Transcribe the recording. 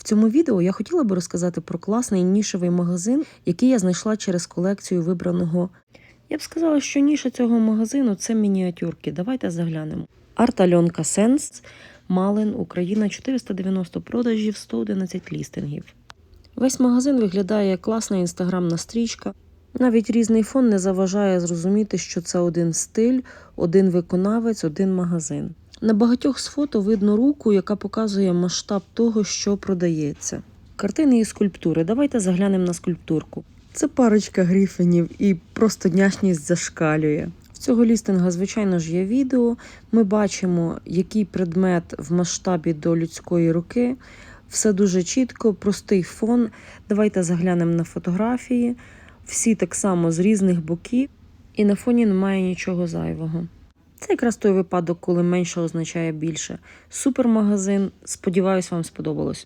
В цьому відео я хотіла би розказати про класний нішевий магазин, який я знайшла через колекцію вибраного. Я б сказала, що ніша цього магазину це мініатюрки. Давайте заглянемо. Арт Альонка Сенс, Малин, Україна, 490 продажів, 111 лістингів. Весь магазин виглядає як класна інстаграмна стрічка. Навіть різний фон не заважає зрозуміти, що це один стиль, один виконавець, один магазин. На багатьох з фото видно руку, яка показує масштаб того, що продається. Картини і скульптури. Давайте заглянемо на скульптурку. Це парочка грифінів і просто няшність зашкалює. В цього лістинга, звичайно ж, є відео. Ми бачимо, який предмет в масштабі до людської руки. Все дуже чітко, простий фон. Давайте заглянемо на фотографії. Всі так само з різних боків, і на фоні немає нічого зайвого. Це якраз той випадок, коли менше означає більше. Супермагазин. Сподіваюсь, вам сподобалось.